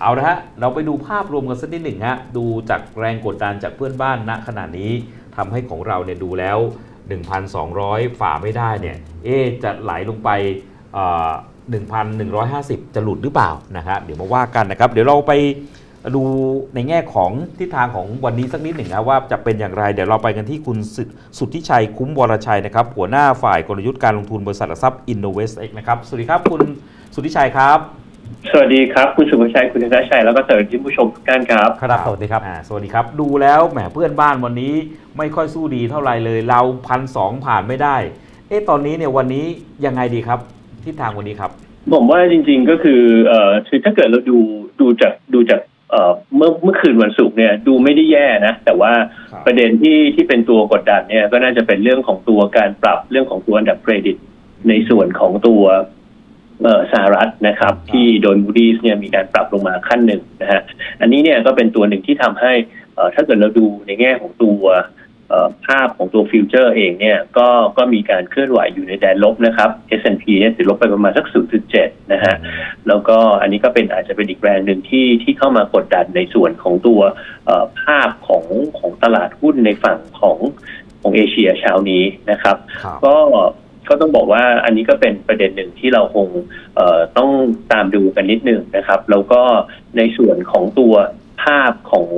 เอาละฮะ เราไปดูภาพรวมกันสักนิดหนึ่งฮะ ดูจากแรงกดดันจากเพื่อนบ้านณขณะนี้ทำให้ของเราเนี่ยดูแล้ว 1,200 ฝ่าไม่ได้เนี่ย เอ๊จะไหลลงไป1,150 จะหลุดหรือเปล่านะครับเดี๋ยวมาว่ากันนะครับ เดี๋ยวเราไปดูในแง่ของทิศทางของวันนี้สักนิดหนึ่งนะว่าจะเป็นอย่างไร เดี๋ยวเราไปกันที่คุณสุดสุทธิชัยคุ้มวรชัยนะครับ หัวหน้าฝ่ายกลยุทธ์การลงทุนบริษัทหลักทรัพย์ Innovest X นะครับ สวัสดีครับคุณสุทธิชัยครับ สวัสดีครับ คุณสุภชัยคุณธนชัยแล้วก็สวัสดีผู้ชมทุกท่านครับ ครับสวัสดีครับอ่าสวัสดีครับ ดูแล้วแหมเพื่อนบ้านวันนี้ไม่ค่อยสู้ดีเท่าไหร่เลย เราพันสองผ่านไม่ได้ เอ๊ะตอนนี้เนี่ยวันนี้ยังไงดีครับทิศทางวันนี้ครับ ผมว่าจริง ๆก็คือเอ่อคือถ้าเกิดเราดูดูจากดูจากเอ่อเมื่อเมื่อคืนวันศุกร์เนี่ยดูไม่ได้แย่นะ แต่ว่าครับ ประเด็นที่ที่เป็นตัวกดดันเนี่ยก็น่าจะเป็นเรื่องของตัวการปรับเรื่องของตัวอันดับเครดิต ในส่วนของตัวเอ่อ สหรัฐนะครับที่โดย Moody's เนี่ยมีการปรับลงมาขั้นหนึ่งนะฮะอันนี้เนี่ยก็เป็นตัวหนึ่งที่ทำให้เอ่อถ้าเกิดเราดูในแง่ของตัวเอ่อภาพของตัวฟิวเจอร์เองเนี่ยก็ก็มีการเคลื่อนไหวอยู่ในแดนลบนะครับ S&P เนี่ยติดลบไปประมาณสัก 0.7 นะฮะแล้วก็อันนี้ก็เป็นอาจจะเป็นอีกแรงหนึ่งที่ที่เข้ามากดดันในส่วนของตัวเอ่อภาพของของตลาดหุ้นในฝั่งของของเอเชียเช้านี้นะครับครับก็ ก็ต้องบอกว่าอันนี้ก็เป็นประเด็นหนึ่งที่เราคงเอ่อต้องตามดูกันนิดหนึ่งนะครับ แล้วก็ในส่วนของตัวภาพของ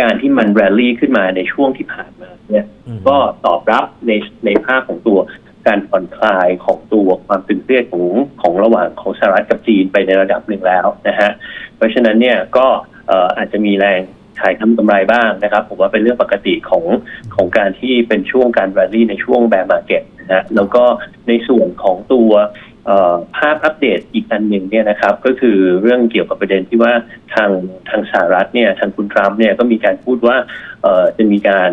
การที่มันแรลลี่ขึ้นมาในช่วงที่ผ่านมาเนี่ยอืมก็ตอบรับในในภาพของตัวการผ่อนคลายของตัวความตึงเครียดของของระหว่างของสหรัฐกับจีนไปในระดับหนึ่งแล้วนะฮะเพราะฉะนั้นเนี่ยก็เอ่ออาจจะมีแรง ขายทำกำไรบ้างนะครับ ผมว่าเป็นเรื่องปกติของของการที่เป็นช่วงการแรลลี่ในช่วงแบร์มาร์เก็ตนะฮะแล้วก็ในส่วนของตัวภาพอัปเดตอีกอันหนึ่งเนี่ยนะครับ ก็คือเรื่องเกี่ยวกับประเด็นที่ว่าทางทางสหรัฐเนี่ยทางคุณทรัมป์เนี่ยก็มีการพูดว่าจะมีการ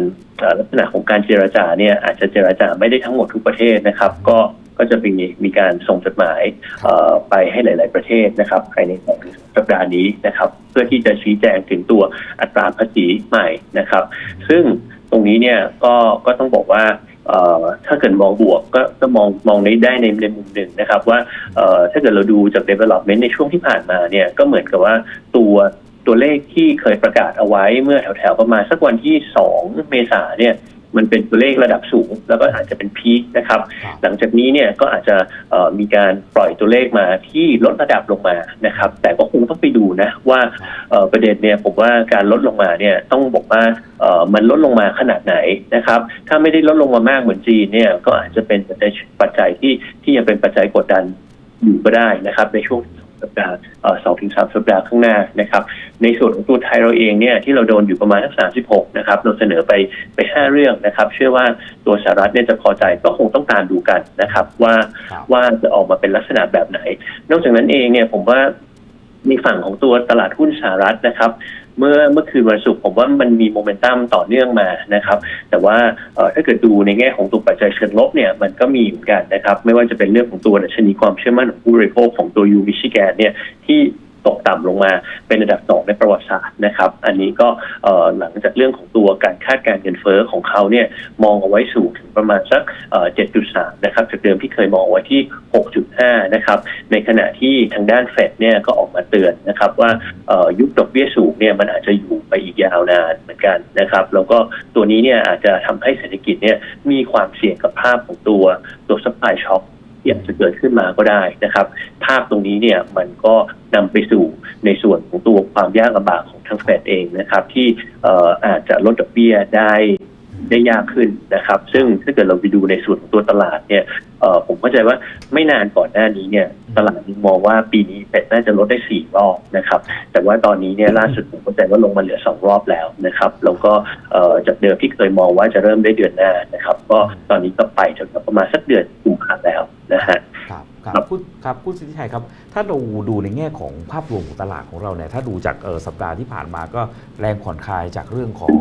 ลักษณะของการเจรจาเนี่ยอาจจะเจรจาไม่ได้ทั้งหมดทุกประเทศนะครับ ก็ ก็จะมีมีการส่งจดหมายเอ่อไปให้หลาย ๆ ประเทศนะครับภายในสองสัปดาห์นี้นะครับ เพื่อที่จะชี้แจงถึงตัวอัตราภาษีใหม่นะครับ ซึ่งตรงนี้เนี่ยก็ก็ต้องบอกว่าเอ่อถ้าเกิดมองบวกก็ก็มองมองในได้ในในมุมหนึ่งนะครับ ว่าเอ่อถ้าเกิดเราดูจาก development ในช่วงที่ผ่านมาเนี่ยก็เหมือนกับว่าตัวตัวเลขที่เคยประกาศเอาไว้เมื่อแถวๆประมาณสักวันที่ 2 เมษาเนี่ย มันเป็นตัวเลขระดับสูง แล้วก็อาจจะเป็นพีคนะครับครับหลังจากนี้เนี่ยก็อาจจะเอ่อมีการปล่อยตัวเลขมาที่ลดระดับลงมานะครับ แต่ก็คงต้องไปดูนะว่าเอ่อประเด็นเนี่ยผมว่าการลดลงมาเนี่ยต้องบอกว่าเอ่อมันลดลงมาขนาดไหนนะครับ ถ้าไม่ได้ลดลงมามากเหมือนจีนเนี่ยก็อาจจะเป็นปัจจัยปัจจัยที่ที่ยังเป็นปัจจัยกดดันอยู่ก็ได้นะครับในช่วง สัปดาห์สองถึงสามสัปดาห์ข้างหน้านะครับ ในส่วนของตัวไทยเราเองเนี่ยที่เราโดนอยู่ประมาณทั้งสามสิบหกนะครับเราเสนอไปไปห้าเรื่องนะครับ เชื่อว่าตัวสหรัฐเนี่ยจะพอใจก็คงต้องตามดูกันนะครับ ว่าครับว่าจะออกมาเป็นลักษณะแบบไหน นอกจากนั้นเองเนี่ยผมว่าในฝั่งของตัวตลาดหุ้นสหรัฐนะครับ เมื่อเมื่อคืนวันศุกร์ผมว่ามันมีโมเมนตัมต่อเนื่องมานะครับ แต่ว่าถ้าเกิดดูในแง่ของตัวปัจจัยเชิงลบเนี่ยมันก็มีเหมือนกันนะครับ ไม่ว่าจะเป็นเรื่องของตัวดัชนีความเชื่อมั่นของผู้บริโภคของตัวยูมิชิแกนเนี่ยที่ ตกต่ำลงมาเป็นระดับสองในประวัติศาสตร์นะครับ อันนี้ก็หลังจากเรื่องของตัวการคาดการเงินเฟ้อของเขาเนี่ยมองเอาไว้สูงถึงประมาณสักเอ่อ7.3 นะครับจากเดิมที่เคยมองเอาไว้ที่ 6.5 นะครับ ในขณะที่ทางด้านเฟดเนี่ยก็ออกมาเตือนนะครับว่ายุคดอกเบี้ยสูงเนี่ยมันอาจจะอยู่ไปอีกยาวนานเหมือนกันนะครับ แล้วก็ตัวนี้เนี่ยอาจจะทำให้เศรษฐกิจเนี่ยมีความเสี่ยงกับภาพของตัวตัว supply shock ที่อาจจะเกิดขึ้นมาก็ได้นะครับ ภาพตรงนี้เนี่ยมันก็นำไปสู่ในส่วนของตัวความยากลำบากของทางเฟดเองนะครับ ที่ออาจจะลดดอกเบี้ยได้ได้ยากขึ้นนะครับ ซึ่งถ้าเกิดเราไปดูในส่วนของตัวตลาดเนี่ยผมเข้าใจว่าไม่นานก่อนหน้านี้เนี่ย ตลาดมองว่าปีนี้เฟดน่าจะลดได้สี่รอบนะครับ แต่ว่าตอนนี้เนี่ยล่าสุดผมเข้าใจว่าลงมาเหลือสองรอบแล้วนะครับแล้วก็จากเดิมที่เคยมองว่าจะเริ่มได้เดือนหน้านะครับ ก็ตอนนี้ก็ไปจนประมาณสักเดือนกุมภาแล้ว นะฮะครับครับครับคุณครับคุณสิทธิชัยครับ ถ้าเราดูในแง่ของภาพรวมของตลาดของเราเนี่ยถ้าดูจากเอ่อสัปดาห์ที่ผ่านมาก็แรงผ่อนคลายจากเรื่องของ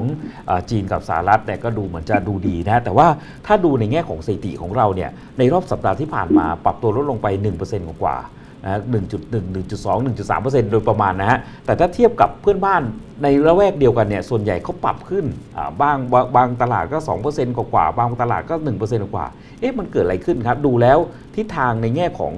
เออจีนกับสหรัฐเนี่ยก็ดูเหมือนจะดูดีนะแต่ว่าถ้าดูในแง่ของสถิติของเราเนี่ยในรอบสัปดาห์ที่ผ่านมาปรับตัวลดลงไป 1%กว่าๆ นะ1.1 1.2 1.3%โดยประมาณนะฮะ แต่ถ้าเทียบกับเพื่อนบ้านในละแวกเดียวกันเนี่ยส่วนใหญ่เขาปรับขึ้นอ่าบ้างบางบางตลาดก็ 2%กว่าๆบางตลาดก็ 1%กว่าๆเอ๊ะมันเกิดอะไรขึ้นครับ ดูแล้วทิศทางในแง่ของ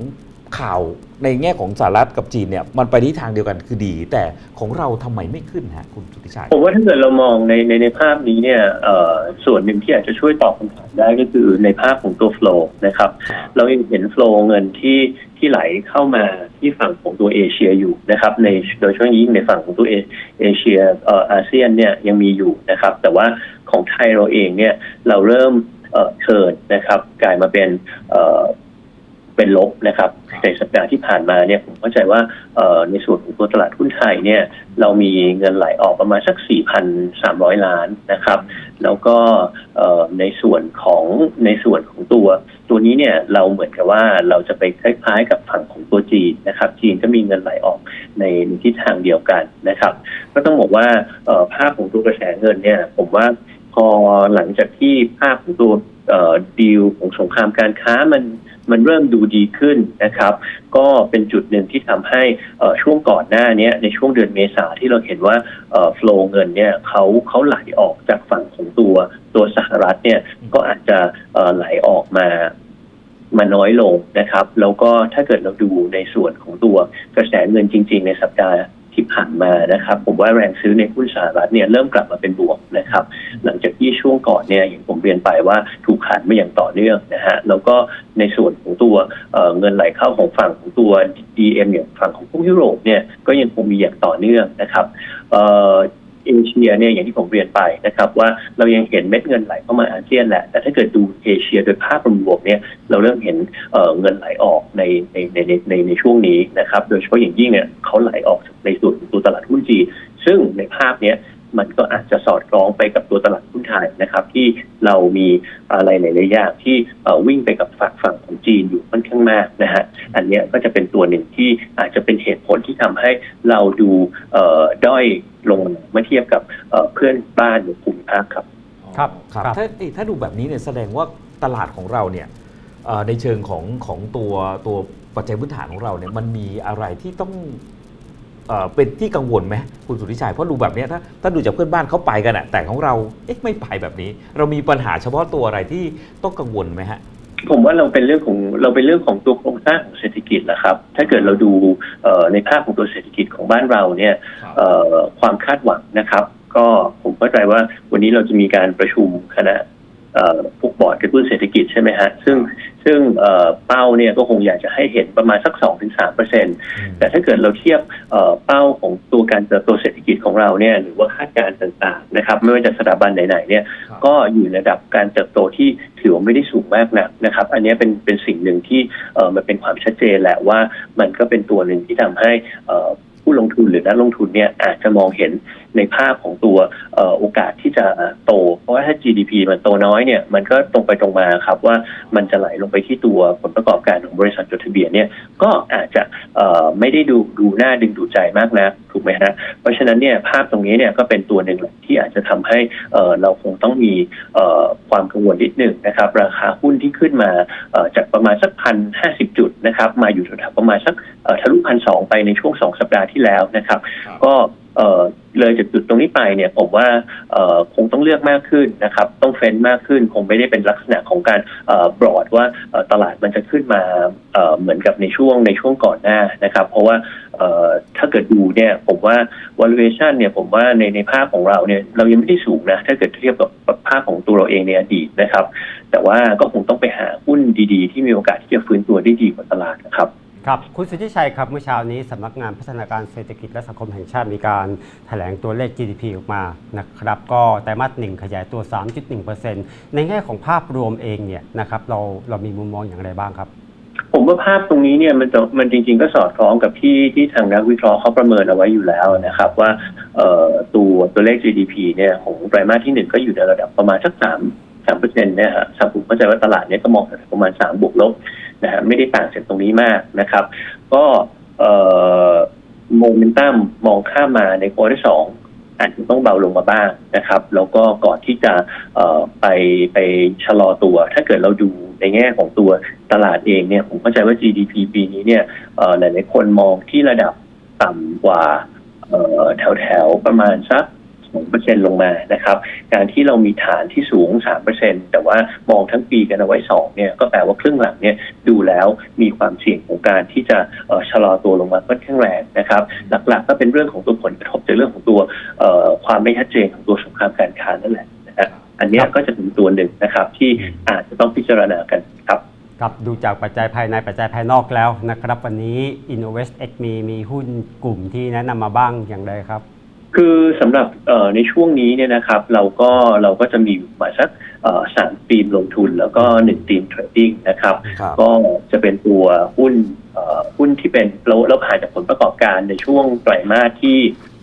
ข่าวในแง่ของสหรัฐกับจีนเนี่ยมันไปที่ทางเดียวกันคือดี แต่ของเราทำไมไม่ขึ้นฮะคุณสุทธิชัยผมว่าถ้าเกิดเรามองในในในภาพนี้เนี่ยเอ่อส่วนหนึ่งที่อาจจะช่วยตอบคำถามได้ก็คือในภาพของตัว flow นะครับ เรายังเห็น flow เงินที่ ที่ไหลเข้ามาที่ฝั่งของตัวเอเชียอยู่นะครับในโดยเฉพาะยิ่งในฝั่งของตัวเอเอเชียเอ่ออาเซียนเนี่ยยังมีอยู่นะครับ แต่ว่าของไทยเราเองเนี่ยเราเริ่มเอ่อเทิร์นนะครับ กลายมาเป็นเอ่อเป็นลบนะครับครับในสัปดาห์ที่ผ่านมาเนี่ยผมเข้าใจว่าเอ่อในส่วนของตัวตลาดหุ้นไทยเนี่ยเรามีเงินไหลออกประมาณสัก 4,300 ล้านนะครับ แล้วก็ในส่วนของในส่วนของตัว ตัวนี้เนี่ยเราเหมือนกับว่าเราจะไปคล้ายๆ กับฝั่งของตัวจีนนะครับ จีนก็มีเงินไหลออกในทิศทางเดียวกันนะครับ ก็ต้องบอกว่าภาพของตัวกระแสเงินเนี่ย ผมว่าพอหลังจากที่ภาพของตัวดีลของสงครามการค้ามัน มันเริ่มดูดีขึ้นนะครับ ก็เป็นจุดหนึ่งที่ทำให้ช่วงก่อนหน้านี้ในช่วงเดือนเมษาที่เราเห็นว่าเอ่อเงินเนี่ยเขาเขาไหลออกจากฝั่งของตัวตัวสหรัฐเนี่ยก็อาจจะไหลออกมามาน้อยลงนะครับ แล้วก็ถ้าเกิดเราดูในส่วนของตัวกระแสเงินจริง ๆ ในสัปดาห์ ที่ผ่านมานะครับ ผมว่าแรงซื้อในหุ้นสหรัฐเนี่ยเริ่มกลับมาเป็นบวกนะครับ หลังจากที่ช่วงก่อนเนี่ยอย่างผมเรียนไปว่าถูกขันมาอย่างต่อเนื่องนะฮะแล้วก็ในส่วนของตัวเเงินไหลเข้าของฝั่งของตัว DM อย่างฝั่งของพวกยุโรปเนี่ยก็ยังคงมีอย่างต่อเนื่องนะครับ เอเชียเนี่ยอย่างที่ผมเรียนไปนะครับว่าเรายังเห็นเม็ดเงินไหลเข้ามาอาเซียนแหละ แต่ถ้าเกิดดูเอเชียโดยภาพรวมเนี่ยเราเริ่มเห็นเเงินไหลออกในในในในในในช่วงนี้นะครับโดยเฉพาะอย่างยิ่งเนี่ยเขาไหลออกในส่วนตัวตลาดหุ้นจีนซึ่งในภาพเนี้ยมันก็อาจจะสอดคล้องไปกับตัวตลาดหุ้นไทยนะครับ ที่เรามีอะไรหลายๆอย่างที่วิ่งไปกับฝั่งฝั่งของจีนอยู่ค่อนข้างมากนะฮะอันเนี้ยก็จะเป็นตัวหนึ่งที่อาจจะเป็นเหตุผลที่ทำให้เราดูด้อย ลงเมื่อเทียบกับเอ่อเพื่อนบ้านในภูมิภาคครับ ครับครับครับถ้าเอ๊ะถ้าดูแบบนี้เนี่ยแสดงว่าตลาดของเราเนี่ยเอ่อในเชิงของของตัวตัวปัจจัยพื้นฐานของเราเนี่ยมันมีอะไรที่ต้องเอ่อเป็นที่กังวลไหมคุณสุทธิชัยเพราะดูแบบเนี้ยถ้าถ้าดูจากเพื่อนบ้านเขาไปกันอะแต่ของเราเอ๊ะไม่ไปแบบนี้ เรามีปัญหาเฉพาะตัวอะไรที่ต้องกังวลไหมฮะ ผมว่าเราเป็นเรื่องของเราเป็นเรื่องของตัวโครงสร้างของเศรษฐกิจแหละครับ ถ้าเกิดเราดูเอ่อในภาพของตัวเศรษฐกิจของบ้านเราเนี่ยเอ่อความคาดหวังนะครับ ก็ผมเข้าใจว่าวันนี้เราจะมีการประชุมคณะเอ่อพวกบอร์ดกระตุ้นเศรษฐกิจใช่ไหมฮะซึ่ง ซึ่งเอ่อเป้าเนี่ยก็คงอยากจะให้เห็นประมาณสัก 2-3เปอร์เซ็นตแต่ถ้าเกิดเราเทียบเอ่อเป้าของตัวการเติบโตเศรษฐกิจของเราเนี่ยหรือว่าคาดการณ์ต่างๆนะครับ ไม่ว่าจะสถาบันไหนๆเนี่ยครับก็อยู่ในระดับการเติบโตที่ถือว่าไม่ได้สูงมากนักนะครับ อันนี้เป็นเป็นสิ่งหนึ่งที่เอ่อมันเป็นความชัดเจนแหละว่ามันก็เป็นตัวหนึ่งที่ทำให้เอ่อผู้ลงทุนหรือนักลงทุนเนี่ยอาจจะมองเห็น ในภาพของตัวเอ่อโอกาสที่จะโต เพราะว่าถ้า GDP มันโตน้อยเนี่ยมันก็ตรงไปตรงมาครับว่ามันจะไหลลงไปที่ตัวผลประกอบการของบริษัทจดทะเบียนเนี่ยก็อาจจะเอ่อไม่ได้ดูดูหน้าดึงดูดใจมากนะถูกไหมฮะเพราะฉะนั้นเนี่ยภาพตรงนี้เนี่ยก็เป็นตัวหนึ่งแหละที่อาจจะทำให้เอ่อเราคงต้องมีเอ่อความกังวลนิดหนึ่งนะครับ ราคาหุ้นที่ขึ้นมาเอ่อจากประมาณสักพันห้าสิบจุดนะครับมาอยู่แถวๆประมาณสักเอ่อทะลุพันสองไปในช่วงสองสัปดาห์ที่แล้วนะครับ ก็ เเลยจากจุดตรงนี้ไปเนี่ยผมว่าคงต้องเลือกมากขึ้นนะครับ ต้องเฟ้นมากขึ้น คงไม่ได้เป็นลักษณะของการบรอดว่าตลาดมันจะขึ้นมาเเหมือนกับในช่วงในช่วงก่อนหน้านะครับ เพราะว่าถ้าเกิดดูเนี่ยผมว่า valuation เนี่ยผมว่าในในภาพของเราเนี่ยเรายังไม่ได้สูงนะ ถ้าเกิดเทียบกับภาพของตัวเราเองในอดีตนะครับ แต่ว่าก็คงต้องไปหาหุ้นดีๆ ที่มีโอกาสที่จะฟื้นตัวได้ดีกว่าตลาดนะครับ ครับคุณสุทธิชัยครับเมื่อเช้านี้สำนักงานพัฒนาการเศรษฐกิจและสังคมแห่งชาติมีการแถลงตัวเลข GDP ออกมานะครับก็ไตรมาสหนึ่งขยายตัว 3.1%ในแง่ของภาพรวมเองเนี่ยนะครับเราเรามีมุมมองอย่างไรบ้างครับ ผมว่าภาพตรงนี้เนี่ยมันจะมันจริง ๆ ก็สอดคล้องกับที่ที่ทางนักวิเคราะห์เขาประเมินเอาไว้อยู่แล้วนะครับ ว่าเอ่อตัวตัวเลข GDP เนี่ยของไตรมาสที่หนึ่งก็อยู่ในระดับประมาณสักสามสามเปอร์เซ็นต์เนี่ยฮะสามผมเข้าใจว่าตลาดเนี่ยก็มองประมาณสามบวกลบ นะฮะไม่ได้ต่างจากตรงนี้มากนะครับ ก็โมเมนตัมมองข้ามมาในควอเตอร์สองอาจจะต้องเบาลงมาบ้างนะครับ แล้วก็ก่อนที่จะไปไปชะลอตัว ถ้าเกิดเราดูในแง่ของตัวตลาดเองเนี่ยผมเข้าใจว่า GDP ปีนี้เนี่ยหลายๆคนมองที่ระดับต่ำกว่าเอ่อแถวๆประมาณสัก 2%ลงมานะครับ การที่เรามีฐานที่สูง 3%แต่ว่ามองทั้งปีกันเอาไว้ 2 เนี่ย ก็แปลว่าครึ่งหลังเนี่ยดูแล้วมีความเสี่ยงของการที่จะเอ่อชะลอตัวลงมาค่อนข้างแรงนะครับ หลักๆ ก็เป็นเรื่องของตัวผลกระทบจากเรื่องของตัวเอ่อความไม่ชัดเจนของตัวสงครามการค้านั่นแหละนะฮะอันเนี้ยก็จะเป็นตัวหนึ่งนะครับ ที่อาจจะต้องพิจารณากันครับครับดูจากปัจจัยภายในปัจจัยภายนอกแล้วนะครับ วันนี้ Innovest X มีมีหุ้นกลุ่มที่แนะนำมาบ้างอย่างไรครับ คือสำหรับเอ่อในช่วงนี้เนี่ยนะครับ เราก็เราก็จะมีมาสักเอ่อสามธีมลงทุน แล้วก็หนึ่งธีมเทรดดิ้งนะครับ ครับก็จะเป็นตัวหุ้นเอ่อหุ้นที่เป็นเราเราผ่านจากผลประกอบการในช่วงไตรมาสที่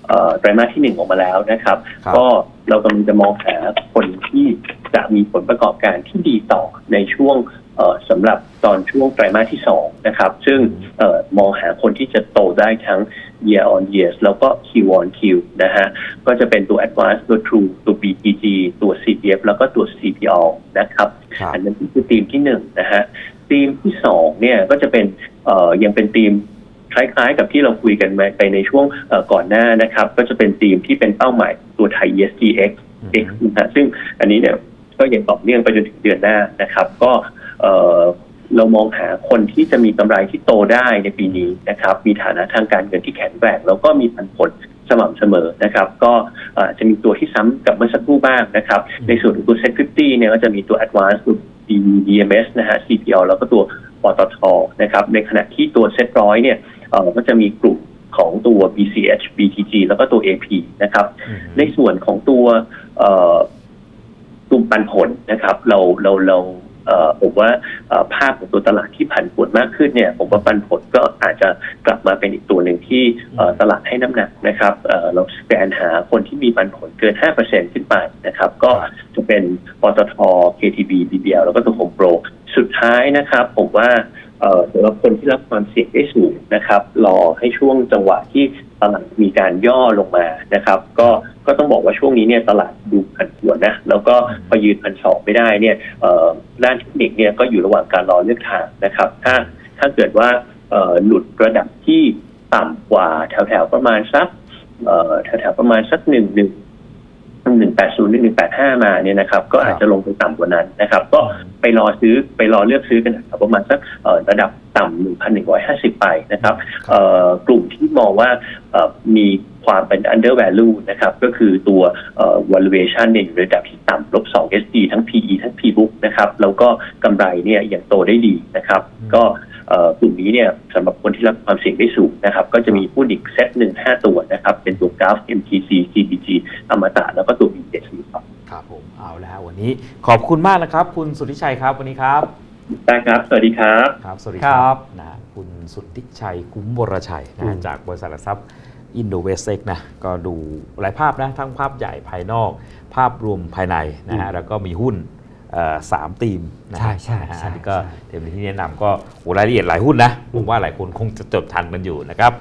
เอ่อไตรมาสที่หนึ่งออกมาแล้วนะครับ ครับ ก็เรากำลังจะมองหาคนที่จะมีผลประกอบการที่ดีต่อในช่วงเอ่อสำหรับตอนช่วงไตรมาสที่สองนะครับ ซึ่งเอ่อมองหาคนที่จะโตได้ทั้ง year on year แล้วก็ Q on Q นะฮะ ก็จะเป็นตัว Advance ตัว True ตัว BTG ตัว CPF แล้วก็ตัว CPO นะครับครับ อันนั้นคือธีมที่หนึ่งนะฮะธีมที่สองเนี่ยก็จะเป็นเอ่อยังเป็นธีมคล้ายๆ กับที่เราคุยกันมาไปในช่วงเอ่อก่อนหน้านะครับ ก็จะเป็นธีมที่เป็นเป้าหมายตัวไทย ESGX X นะฮะซึ่งอันนี้เนี่ยก็ยังต่อเนื่องไปจนถึงเดือนหน้านะครับ ก็ เอ่อเรามองหาคนที่จะมีกำไรที่โตได้ในปีนี้นะครับ มีฐานะทางการเงินที่แข็งแกร่งแล้วก็มีปันผลสม่ำเสมอนะครับ ก็เอ่อจะมีตัวที่ซ้ำกับเมื่อสักครู่บ้างนะครับ ในส่วนของตัว Set 50เนี่ยก็จะมีตัว Advanced ตัว DMS นะฮะ CPL แล้วก็ตัวปตทนะครับ ในขณะที่ตัว Set ร้อยเนี่ยเอ่อก็จะมีกลุ่มของตัว BCH BTG แล้วก็ตัว AP นะครับอืมในส่วนของตัวเอ่อกลุ่มปันผลนะครับ เราเราเราเอ่อผมว่าเอ่อ ภาพของตัวตลาดที่ผันผวนมากขึ้นเนี่ยผมว่าปันผลก็อาจจะกลับมาเป็นอีกตัวหนึ่งที่ตลาดให้น้ำหนักนะครับเราสแกนหาคนที่มีปันผลเกิน 5%ขึ้นไปนะครับก็จะเป็นปตท KTB BBL แล้วก็ตัวโฮมโปรสุดท้ายนะครับ ผมว่าสำหรับคนที่รับความเสี่ยงได้สูงนะครับ รอให้ช่วงจังหวะที่ ตลาดมีการย่อลงมานะครับ ก็ก็ต้องบอกว่าช่วงนี้เนี่ยตลาดดูผันผวนนะแล้วก็พอยืนพันสองไม่ได้เนี่ยด้านเทคนิคเนี่ยก็อยู่ระหว่างการรอเลือกทางนะครับ ถ้าถ้าเกิดว่าหลุดระดับที่ต่ำกว่าแถวๆประมาณสักแถวๆประมาณสักหนึ่งหนึ่ง หนึ่งแปดศูนย์หนึ่งแปดห้ามาเนี่ยนะครับ ก็อาจจะลงไปต่ำกว่านั้นนะครับ ก็ไปรอซื้อไปรอเลือกซื้อกันนะครับประมาณสักเอ่อระดับต่ำ1,150 ไปนะครับเอ่อกลุ่มที่มองว่าเอ่อมีความเป็น under value นะครับ ก็คือตัวเอ่อ valuation เนี่ยอยู่ในระดับที่ต่ำลบ2 SD ทั้ง PE ทั้ง P book นะครับ แล้วก็กำไรเนี่ยยังโตได้ดีนะครับอืมก็เอ่อ กลุ่มนี้เนี่ยสำหรับคนที่รับความเสี่ยงได้สูงนะครับ ก็จะมีหุ้นอีกเซตหนึ่งห้าตัวนะครับ เป็นตัว g a f MTC CBG อมตะแล้วก็ตัว BTC ครับครับผมเอาแล้ววันนี้ขอบคุณมากนะครับ คุณสุทธิชัยครับวันนี้ครับได้ครับ สวัสดีครับ ครับ สวัสดีคครัรับบนะคุณสุทธิชัยคุ้มวรชัยนะอืฮะมจากบริษัทหลักทรัพย์อินโดเวสเซกนะก็ดูหลายภาพนะ ทั้งภาพใหญ่ภายนอก ภาพรวมภายในนะฮะแล้วก็มีหุ้นเอ่อ สามธีมนะฮะใช่ใช่นะฮะใช่อันนี้ก็ใช่เทมที่แนะนำก็โอ้รายละเอียดหลายหุ้นนะผมว่าหลายคนคงจะจดทันกันอยู่นะครับ